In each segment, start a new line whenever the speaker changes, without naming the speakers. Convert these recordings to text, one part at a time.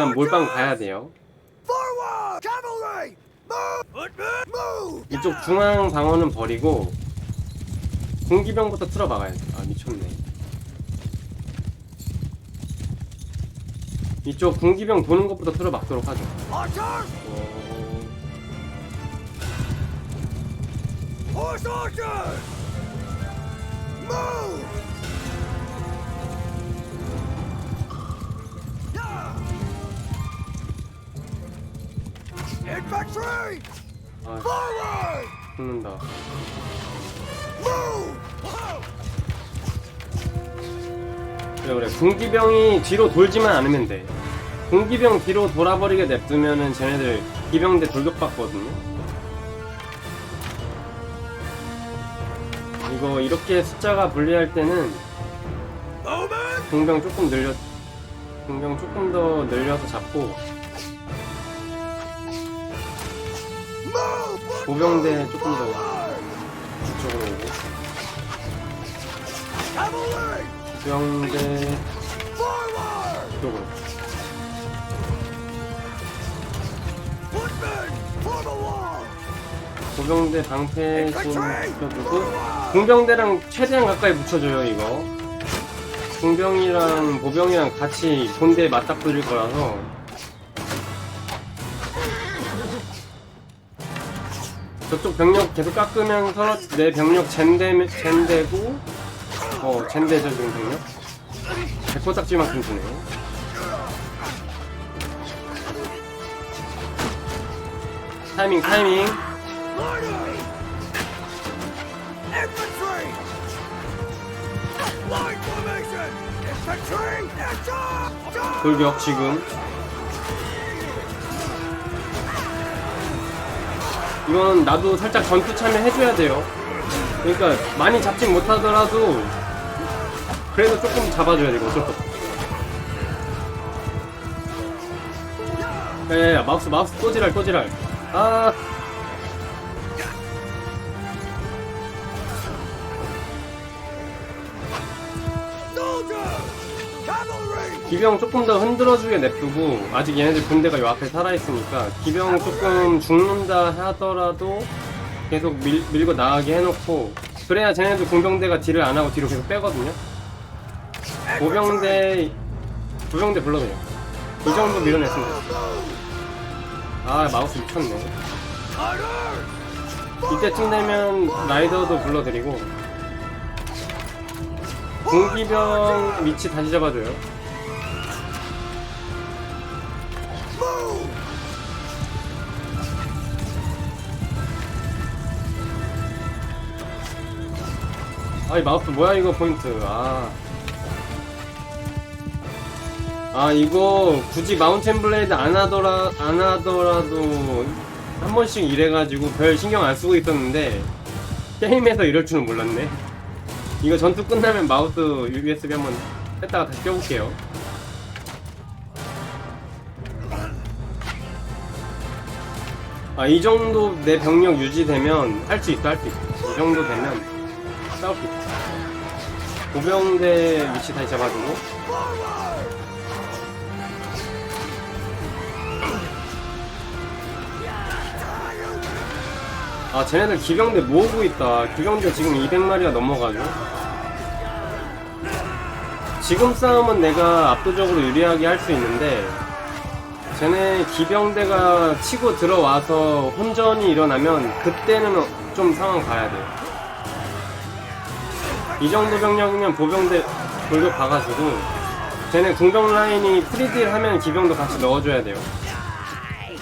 일단 몰빵 가야 돼요. 이쪽 중앙 방어는 버리고 공기병부터 틀어 막아야 돼. 아 미쳤네. 이쪽 공기병 도는 것부터 틀어 막도록 하죠. 어...
Infantry!
아
Forward!
죽는다.
Move!
그래 그래. 공기병이 뒤로 돌지만 않으면 돼. 공기병 뒤로 돌아버리게 냅두면은 쟤네들 기병대 돌격받거든요. 이거 이렇게 숫자가 불리할 때는! 공병 조금 늘려 공병 조금 더 늘려서 잡고 보병대 조금 더! 이쪽으로 오고! 보병대! 이쪽으로! 보병대 방패 좀 붙여주고 공병대랑 최대한 가까이 붙여줘요 이거 공병이랑 보병이랑 같이 본대에 맞닥뜨릴 거라서 저쪽 병력 계속 깎으면서 내 병력 젠데, 젠데고 어 젠데죠 지금 병력 백호딱지만큼 주네 타이밍 타이밍!
Action!
돌격 지금 이건 나도 살짝 전투 참여해줘야 돼요. 그러니까 많이 잡진 못하더라도 그래도 조금 잡아줘야 되고 어쩔 야야야 마우스 마우스 또 지랄 또 지랄. 아 기병 조금 더 흔들어주게 냅두고 아직 얘네들 군대가 요 앞에 살아있으니까 기병 조금 죽는다 하더라도 계속 밀, 밀고 나가게 해놓고 그래야 쟤네들 공병대가 딜을 안 하고 뒤로 계속 빼거든요. 보병대 보병대 불러줘요. 이 정도 밀어냈으면 됐어 아 마우스 미쳤네! 이때쯤 되면 라이더도 불러드리고 공기병 위치 다시 잡아줘요 아이 마우스 뭐야 이거 포인트? 아. 아 이거 굳이 마운틴 블레이드 안 하더라 안 하더라도 한 번씩 이래가지고 별 신경 안 쓰고 있었는데 게임에서 이럴 줄은 몰랐네. 이거 전투 끝나면 마우스 USB 한번 뺐다가 다시 껴볼게요. 아 이 정도 내 병력 유지되면 할 수 있어 할 수 있어. 이 정도 되면 싸울 수 있어 보병대 위치 다시 잡아주고. 아 쟤네들 기병대 모으고 있다. 기병대 지금 200마리가 넘어가죠. 지금 싸움은 내가 압도적으로 유리하게 할 수 있는데 쟤네 기병대가 치고 들어와서 혼전이 일어나면 그때는 좀 상황 봐야 돼요 이 정도 병력이면 보병대 돌격 가가지고 쟤네 궁병 라인이 프리딜 하면 기병도 같이 넣어줘야 돼요.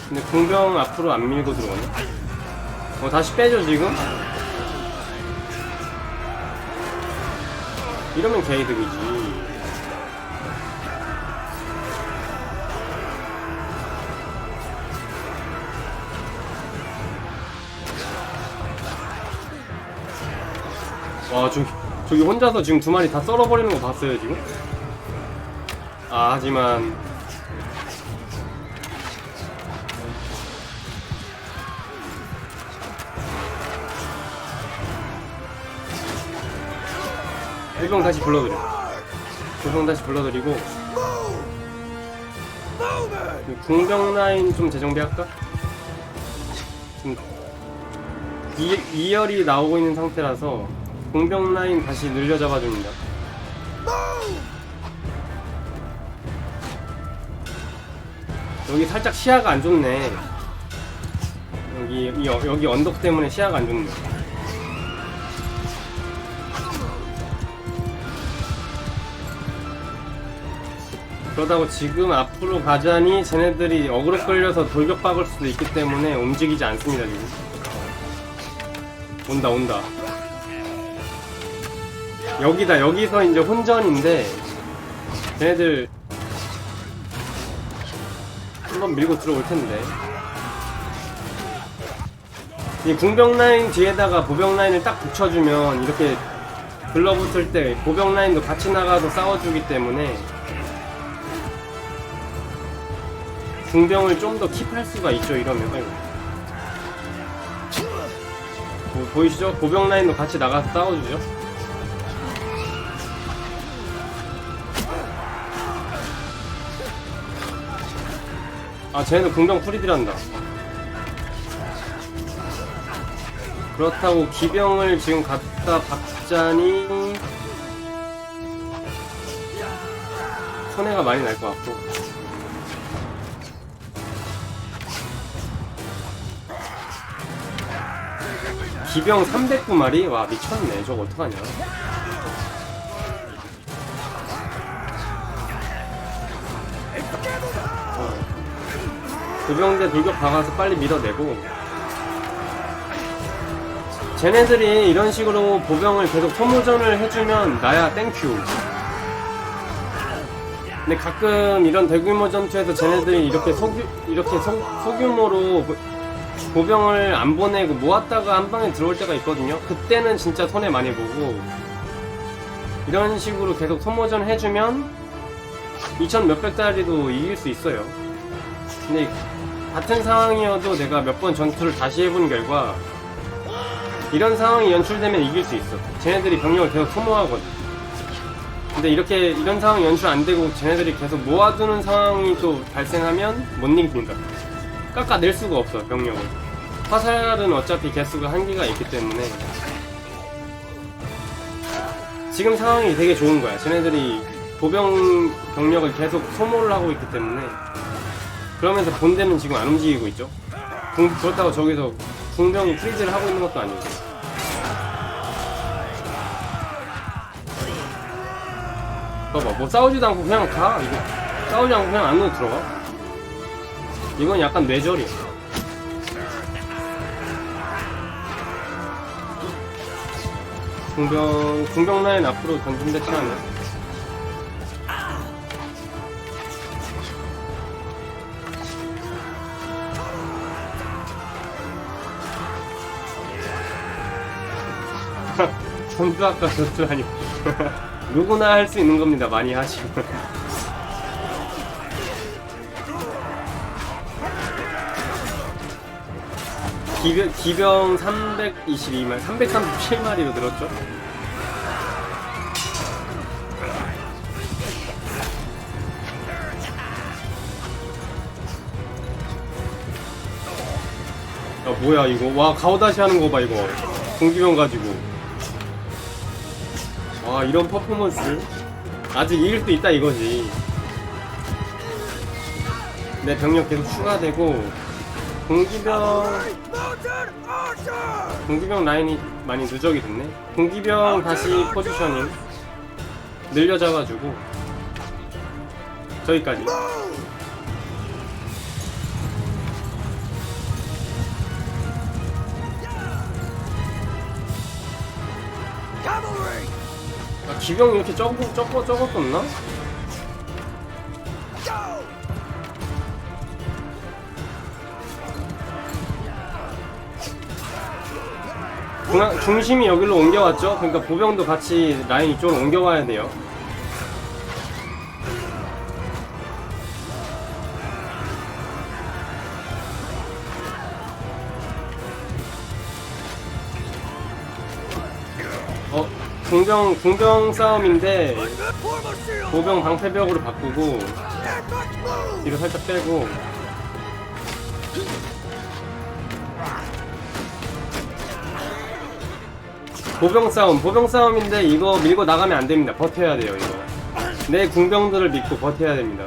근데 궁병 앞으로 안 밀고 들어오네. 어 다시 빼죠 지금? 이러면 개이득이지. 와 저기 저기 혼자서 지금 두 마리 다 썰어버리는 거 봤어요 지금? 아 하지만 일병 다시 불러드려 일병 다시 불러드리고! 궁병 라인 좀 재정비할까? 지금 이, 이열이 나오고 있는 상태라서 궁병 라인 다시 늘려 잡아줍니다. 여기 살짝 시야가 안 좋네. 여기 이 어- 여기 언덕 때문에 시야가 안 좋네. 그러다고 지금 앞으로 가자니 쟤네들이 어그로 끌려서 돌격 박을 수도 있기 때문에 움직이지 않습니다 지금. 온다 온다. 여기다 여기서 이제 혼전인데 쟤네들 한번 밀고 들어올 텐데. 이 궁병 라인 뒤에다가 보병 라인을 딱 붙여주면 이렇게 들러붙을 때 보병 라인도 같이 나가서 싸워주기 때문에 궁병을 좀 더 킵할 수가 있죠 이러면. 보, 보이시죠? 보병 라인도 같이 나가서 싸워주죠. 아 쟤네도 궁병 프리딜한다. 그렇다고 기병을 지금 갖다 박자니 손해가 많이 날 것 같고. 기병 309마리? 와 미쳤네. 저거 어떡하냐 도병대 돌격 박아서 빨리 밀어내고. 쟤네들이 이런 식으로 보병을 계속 소모전을 해주면 나야 땡큐. 근데 가끔 이런 대규모 전투에서 쟤네들이 이렇게 소규, 이렇게 소, 소규모로 보- 보병을 안 보내고 모았다가 한 방에 들어올 때가 있거든요. 그때는 진짜 손해 많이 보고. 이런 식으로 계속 소모전 해주면 2000 몇백 짜리도 이길 수 있어요. 근데 같은 상황이어도 내가 몇 번 전투를 다시 해본 결과 이런 상황이 연출되면 이길 수 있어. 쟤네들이 병력을 계속 소모하거든. 근데 이렇게 이런 상황이 연출 안 되고 쟤네들이 계속 모아두는 상황이 또 발생하면 못 이깁니다. 깎아낼 수가 없어 병력을. 화살은 어차피 개수가 한계가 있기 때문에 지금 상황이 되게 좋은 거야. 쟤네들이 보병 병력을 계속 소모를 하고 있기 때문에 그러면서 본대는 지금 안 움직이고 있죠. 궁- 그렇다고 저기서 궁병이 프리즈를 하고 있는 것도 아니고. 봐봐, 뭐 싸우지도 않고 그냥 가. 이거 싸우지 않고 그냥 안으로 들어가. 이건 약간 뇌절이야. 궁병, 궁병 라인 앞으로 던진 대치 않네. 전투 아까 전투 아니고. 누구나 할 수 있는 겁니다. 많이 하시면. 기병, 기병 322마리 337마리로 들었죠? 야 뭐야 이거? 와 가오다시 하는 거 봐 이거. 공기병 가지고 와 이런 퍼포먼스 아직 이길 수 있다 이거지 내 병력 계속 추가되고 공기병! 공기병 라인이 많이 누적이 됐네 공기병 다시 포지셔닝 늘려 잡아주고 저기까지!
Cavalry!
아, 기병 이렇게 적어 적어 적었었나? 중심이 여기로 옮겨왔죠 그러니까 보병도 같이 라인 이쪽으로 옮겨와야 돼요 궁병 궁병 싸움인데. 보병 방패벽으로 바꾸고. 뒤로 살짝 빼고 보병 싸움 보병 싸움인데 이거 밀고 나가면 안 됩니다 버텨야 돼요 이거 내 궁병들을 믿고 버텨야 됩니다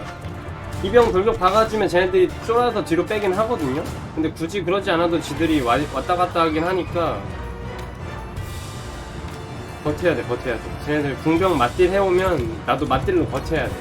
이병 돌격 박아주면 쟤네들이 쫄아서 뒤로 빼긴 하거든요 근데 굳이 그러지 않아도 지들이 와- 왔다 갔다 하긴 하니까 버텨야 돼 버텨야 돼. 쟤네들 궁병 맞딜 해오면 나도 맞딜로 버텨야 돼.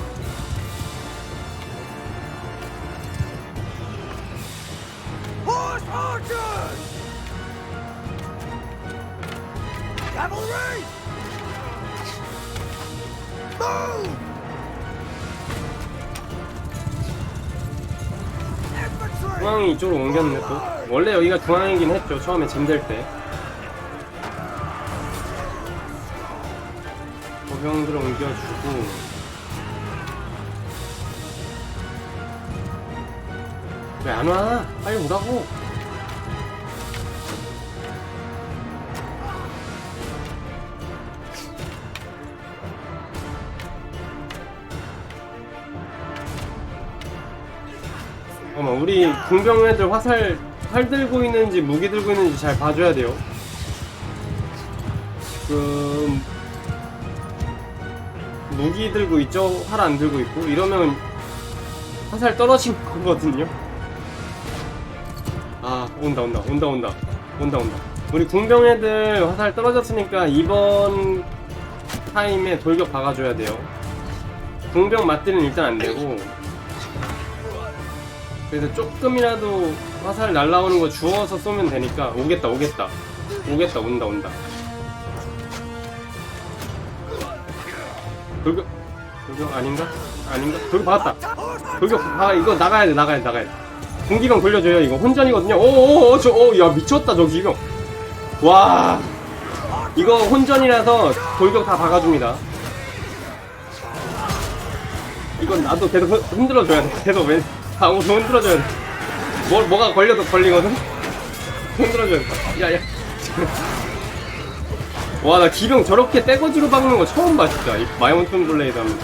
중앙이 이쪽으로 옮겼네 또. 원래 여기가 중앙이긴 했죠 처음에 짐들 때 보병들을 옮겨주고 왜 안 와? 빨리 오라고 어머 우리 궁병 애들 화살 활 들고 있는지 무기 들고 있는지 잘 봐줘야 돼요. 지금 무기 들고 있죠? 활 안 들고 있고 이러면 화살 떨어진 거거든요. 아 온다 온다 온다 온다 온다 온다. 우리 궁병 애들 화살 떨어졌으니까 이번 타임에 돌격 박아줘야 돼요. 궁병 맞들은 일단 안 되고 그래서 조금이라도 화살 날라오는 거 주워서 쏘면 되니까 오겠다 오겠다 오겠다 온다 온다 돌격 돌격 아닌가? 아닌가? 돌격 박았다. 돌격 아 이거 나가야 돼 나가야 돼 나가야 돼. 공기병 돌려줘요 이거. 혼전이거든요. 오오오 저오야 미쳤다 저 기병. 와. 이거 혼전이라서 돌격 다 박아줍니다. 이건 나도 계속 흔- 흔들어줘야 돼. 계속 왜 방어도 흔들어줘야 돼. 뭐, 뭐가 걸려도 걸리거든? 흔들어줘야 돼. 야야 와 나 기병 저렇게 떼거지로 박는 거 처음 봐 진짜. 이 마이온톤 블레이드 하면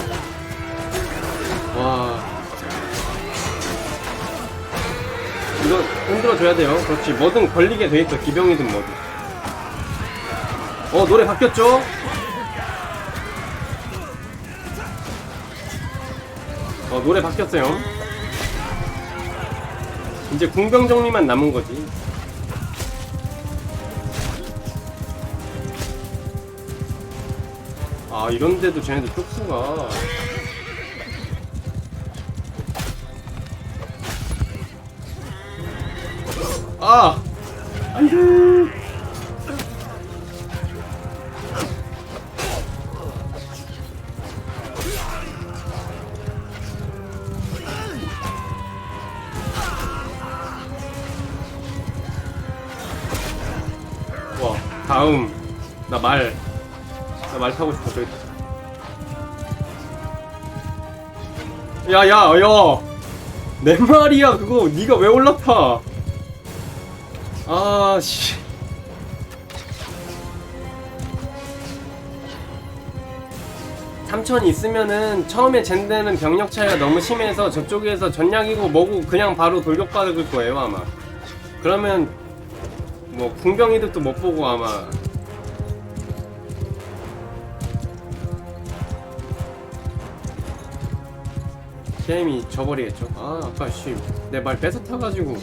와. 이거 흔들어줘야 돼요. 그렇지. 뭐든 걸리게 돼 있어 기병이든 뭐든. 어 노래 바뀌었죠? 어 노래 바뀌었어요. 이제 궁병 정리만 남은 거지 아 이런데도 쟤네들 쪽수가. 아! 안돼! 와 다음. 나 말 나말 타고 싶어 저기. 야야 야내 말이야 그거. 네가 왜 올라타? 아씨. 삼천 있으면은 처음에 젠데는 병력 차이가 너무 심해서 저쪽에서 전략이고 뭐고 그냥 바로 돌격 받을 거예요 아마. 그러면 뭐 궁병 이득도 못 보고 아마 게임이 져버리겠죠. 아 아까 씨내 말 뺏어 타가지고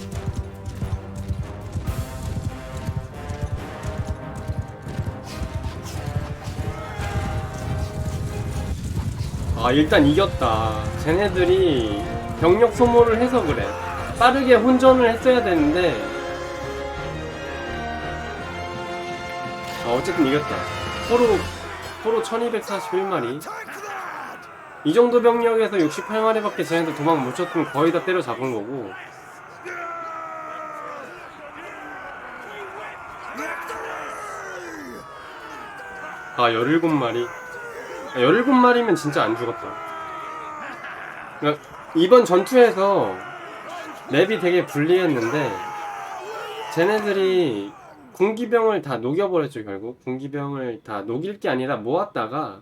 아 일단 이겼다. 쟤네들이 병력 소모를 해서 그래. 빠르게 혼전을 했어야 되는데 아, 어쨌든 이겼다. 포로, 포로 1241마리. 이 정도 병력에서 68마리밖에 쟤네들 도망 못 쳤으면 거의 다 때려 잡은 거고. 아, 17마리. 아, 17마리면 진짜 안 죽었다. 그러니까 이번 전투에서 맵이 되게 불리했는데, 쟤네들이 군기병을 다 녹여버렸죠 결국 군기병을 다 녹일 게 아니라 모았다가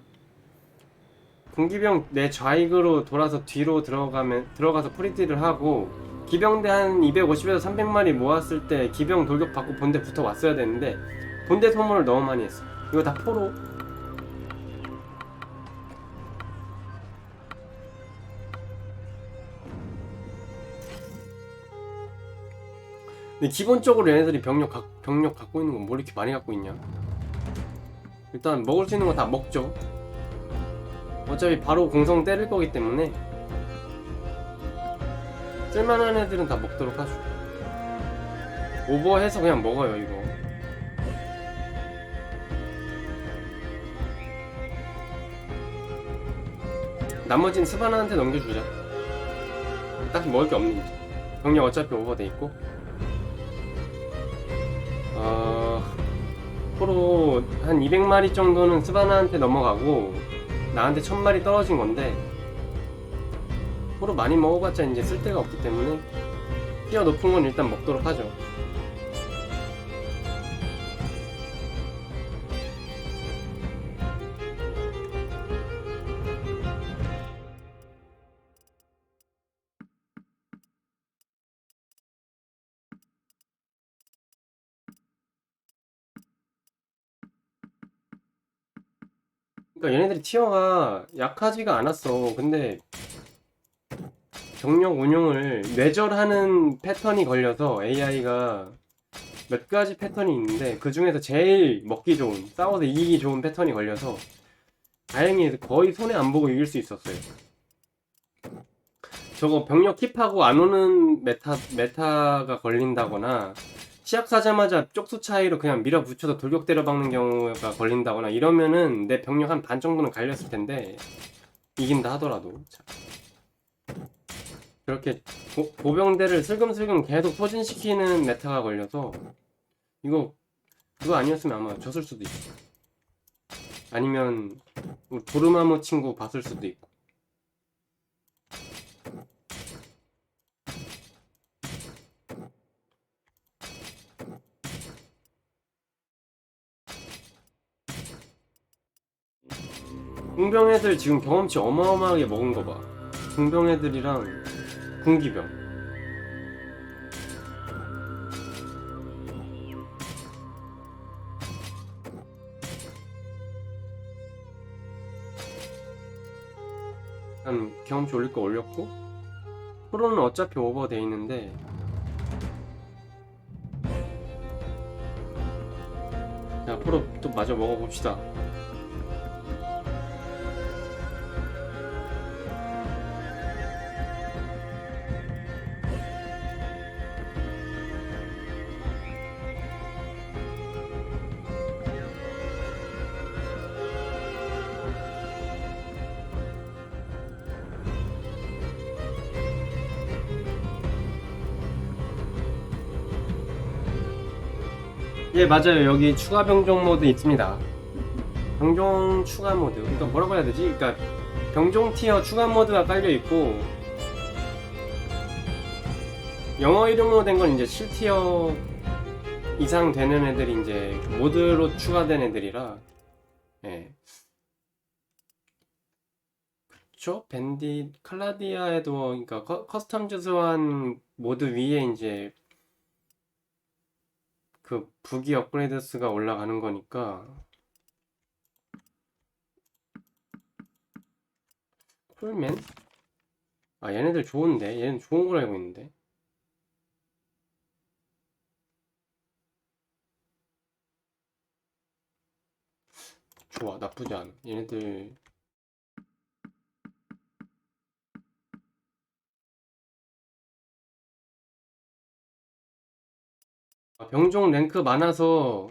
군기병 내 좌익으로 돌아서 뒤로 들어가면 들어가서 프리티를 하고 기병대 한 250에서 300마리 모았을 때 기병 돌격 받고 본대 붙어 왔어야 되는데 본대 소모를 너무 많이 했어. 이거 다 포로. 근데 기본적으로 얘네들이 병력, 가, 병력 갖고 있는 건 뭘 이렇게 많이 갖고 있냐? 일단 먹을 수 있는 거 다 먹죠 어차피 바로 공성 때릴 거기 때문에 쓸만한 애들은 다 먹도록 하죠. 오버해서 그냥 먹어요 이거. 나머지는 스바나한테 넘겨주자. 딱히 먹을 게 없는 거지 병력 어차피 오버돼 있고. 어... 프로 한 200마리 정도는 스바나한테 넘어가고 나한테 1000마리 떨어진 건데 프로 많이 먹어봤자 이제 쓸데가 없기 때문에 티어 높은 건 일단 먹도록 하죠 그러니까 얘네들이 티어가 약하지가 않았어. 근데 병력 운용을 뇌절하는 패턴이 걸려서 AI가 몇 가지 패턴이 있는데 그 중에서 제일 먹기 좋은 싸워서 이기기 좋은 패턴이 걸려서 다행히 거의 손해 안 보고 이길 수 있었어요. 저거 병력 킵하고 안 오는 메타 메타가 걸린다거나 시합 사자마자 쪽수 차이로 그냥 밀어붙여서 돌격 때려박는 경우가 걸린다거나 이러면은 내 병력 한 반 정도는 갈렸을 텐데 이긴다 하더라도. 자. 그렇게 보, 보병대를 슬금슬금 계속 소진시키는 메타가 걸려서 이거 그거 아니었으면 아마 졌을 수도 있어. 아니면 우리 도르마무 친구 봤을 수도 있고 궁병 애들 지금 경험치 어마어마하게 먹은 거 봐. 궁병 애들이랑 군기병. 한 경험치 올릴 거 올렸고 프로는 어차피 오버돼 있는데 자 프로 또 마저 먹어봅시다. 예 맞아요. 여기 추가 병종 모드 있습니다. 병종 추가 모드. 그러니까 뭐라고 해야 되지? 그러니까 병종 티어 추가 모드가 깔려 있고 영어 이름으로 된 건 이제 7티어 이상 되는 애들이 이제 모드로 추가된 애들이라. 예 그쵸 밴디 칼라디아에도 그러니까 커, 커스텀즈 소환 모드 위에 이제 그 부기 업그레이드 수가 올라가는 거니까. 콜맨? 아 얘네들 좋은데? 얘는 좋은 걸 알고 있는데. 좋아 나쁘지 않아. 얘네들 병종 랭크 많아서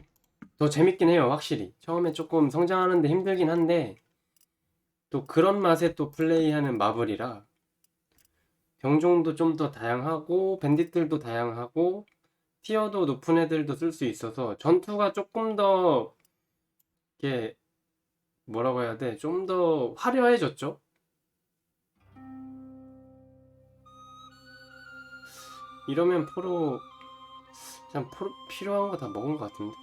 더 재밌긴 해요, 확실히. 처음에 조금 성장하는데 힘들긴 한데, 또 그런 맛에 또 플레이하는 마블이라, 병종도 좀 더 다양하고, 밴딧들도 다양하고, 티어도 높은 애들도 쓸 수 있어서, 전투가 조금 더, 이게, 뭐라고 해야 돼? 좀 더 화려해졌죠? 이러면 프로, 그냥 포- 필요한 거 다 먹은 것 같은데.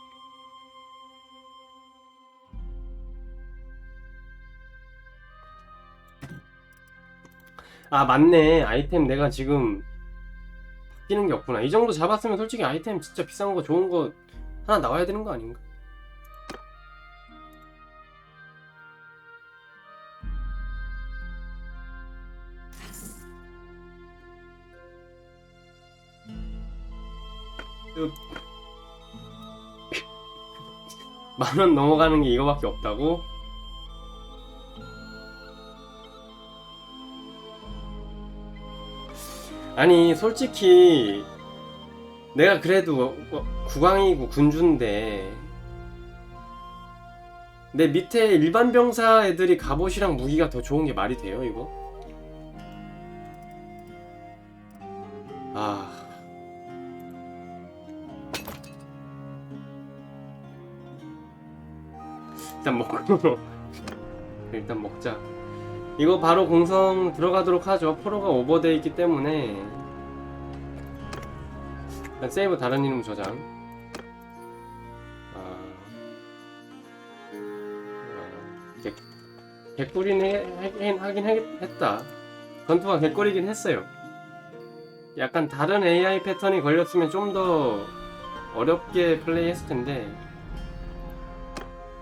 아 맞네 아이템 내가 지금 바뀌는 게 없구나 이 정도 잡았으면 솔직히 아이템 진짜 비싼 거 좋은 거 하나 나와야 되는 거 아닌가? 만원 넘어가는 게 이거밖에 없다고? 아니 솔직히 내가 그래도 어, 국왕이고 군주인데 내 밑에 일반 병사 애들이 갑옷이랑 무기가 더 좋은 게 말이 돼요 이거? 일단 먹고. 일단 먹자. 이거 바로 공성 들어가도록 하죠. 프로가 오버돼 있기 때문에. 일단 세이브 다른 이름 저장. 아, 아 개, 개꿀이긴 해- 하긴 해- 했다. 전투가 개꿀이긴 했어요. 약간 다른 AI 패턴이 걸렸으면 좀 더 어렵게 플레이 했을 텐데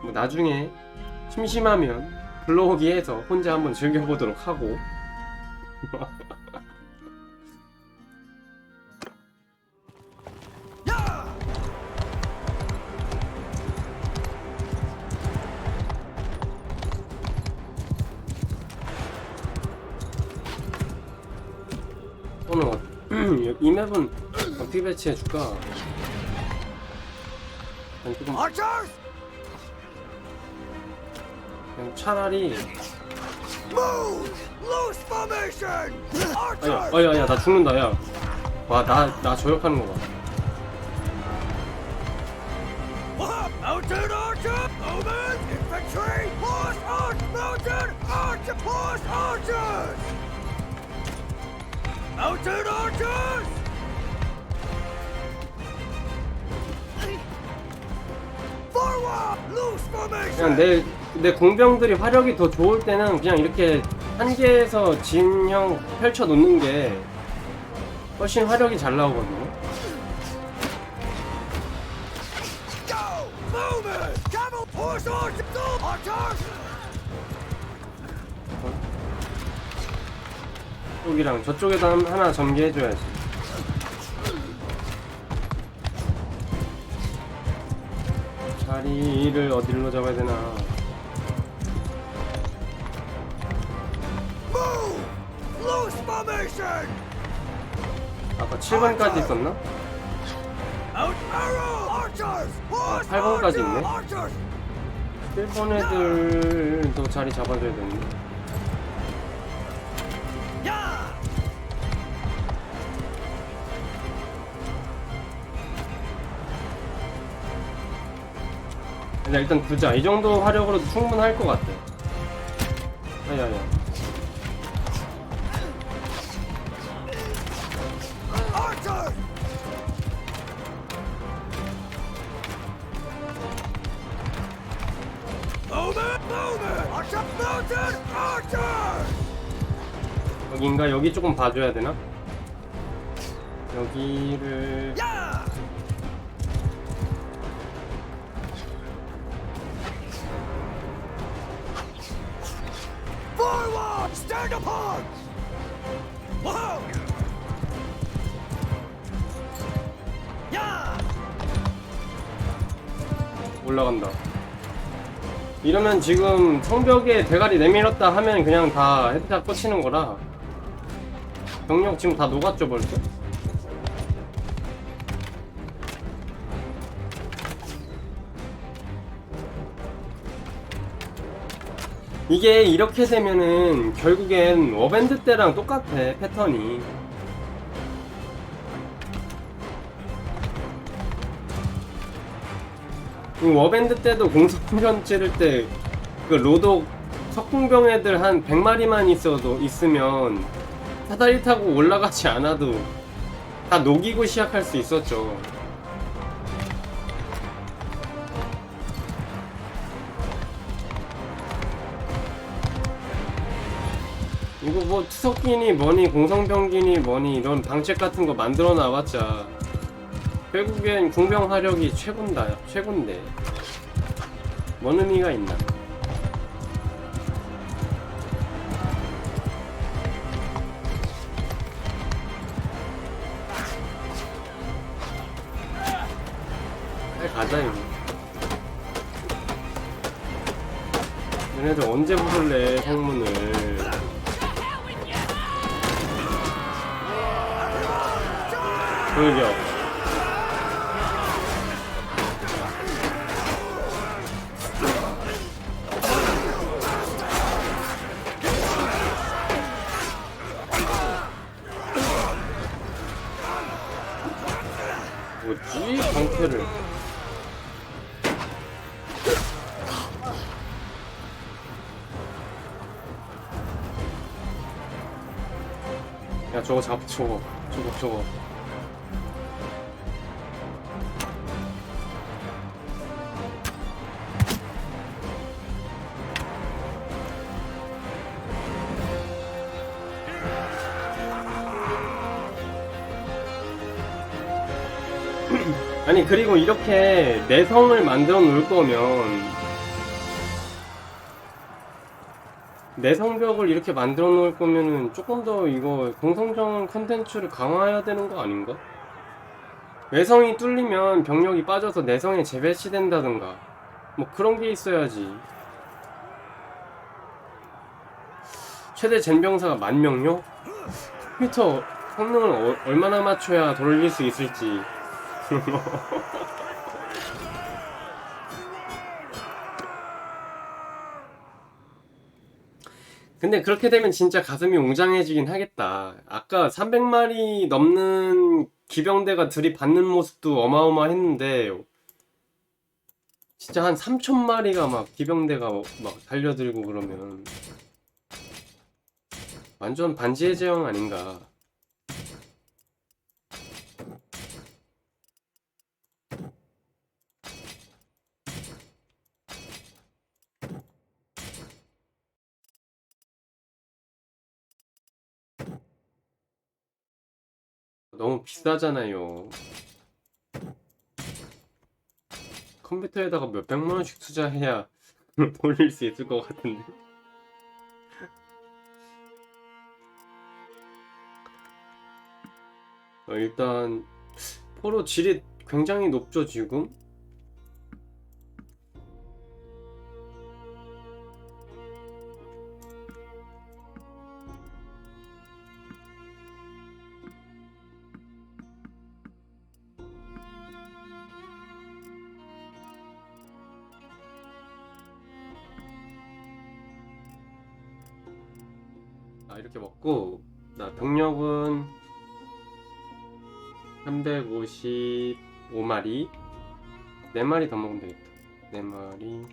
뭐 나중에 심심하면 불러오기 해서 혼자 한번 즐겨보도록 하고 이 맵은 어떻게 배치해줄까? 그냥 조금! 그냥 차라리! 아야! 아야 야나 죽는다 야와나 나 저격하는 거봐! 그냥 내, 내 공병들이 화력이 더 좋을 때는 그냥 이렇게 한 개에서 진형 펼쳐 놓는 게 훨씬 화력이 잘 나오거든요. 여기랑 저쪽에다 한- 하나 전개해줘야지. 자리를 어디로 잡아야 되나. 아까 7번까지 있었나?
Out arrow! Archers! Horse
팔 번까지
archer!
있네.
Archers!
1번 애들도 자리 잡아줘야 되는데. 일단 두자. 이 정도 화력으로도 충분할 것 같아. 아야야.
Archers!
여기인가? 여기 조금 봐줘야 되나? 여기를! 올라간다. 이러면 지금 성벽에 대가리 내밀었다 하면 그냥 다 헤드샷 꽂히는 거라 병력 지금 다 녹았죠 벌써? 이게 이렇게 되면은 결국엔 워밴드 때랑 똑같아 패턴이 이 워밴드 때도 공성전 찌를 때 그 로독 석궁병 애들 한 100마리만 있어도 있으면 사다리 타고 올라가지 않아도 다 녹이고 시작할 수 있었죠. 이거 뭐 투석기니 뭐니 공성병기니 뭐니 이런 방책 같은 거 만들어 나왔자 결국엔 공병 화력이 최군다 최군데 뭔 의미가 있나? 이거. 얘네들 언제 부술래 성문을? 돌격. 저거 잡 저거 저거 저거. 아니 그리고 이렇게 내성을 만들어 놓을 거면 내성벽을 이렇게 만들어 놓을 거면은 조금 더 이거 공성전 컨텐츠를 강화해야 되는 거 아닌가? 외성이 뚫리면 병력이 빠져서 내성에 재배치된다든가 뭐 그런 게 있어야지 최대 젠병사가 만 명요? 컴퓨터 성능을 어- 얼마나 맞춰야 돌릴 수 있을지 근데 그렇게 되면 진짜 가슴이 웅장해지긴 하겠다. 아까 300마리 넘는 기병대가 들이받는 모습도 어마어마했는데 진짜 한 3,000마리가 막 기병대가 막 달려들고 그러면 완전 반지의 제왕 아닌가. 비싸잖아요. 컴퓨터에다가 몇 백만 원씩 투자해야 돌릴 수 있을 것 같은데. 어, 일단 포로 질이 굉장히 높죠 지금. 아 이렇게 먹고 나 병력은 355마리. 4마리 더 먹으면 되겠다. 4마리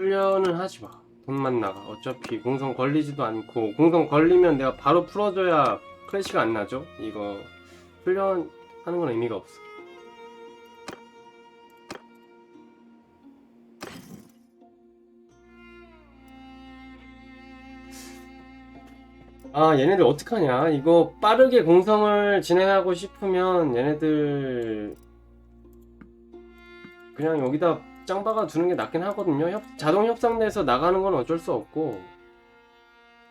훈련은 하지 마. 돈만 나가. 어차피 공성 걸리지도 않고 공성 걸리면 내가 바로 풀어줘야 클래시가 안 나죠. 이거 훈련하는 건 의미가 없어. 아 얘네들 어떡하냐 이거 빠르게 공성을 진행하고 싶으면 얘네들 그냥 여기다 짱박아 두는 게 낫긴 하거든요. 협- 자동 협상돼서 나가는 건 어쩔 수 없고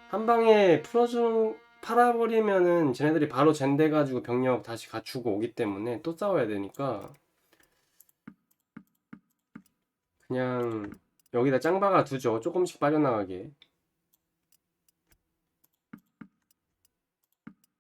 한 방에 풀어주는 팔아버리면은 쟤네들이 바로 젠돼 가지고 병력 다시 갖추고 오기 때문에 또 싸워야 되니까. 그냥 여기다 짱박아 두죠. 조금씩 빠져나가게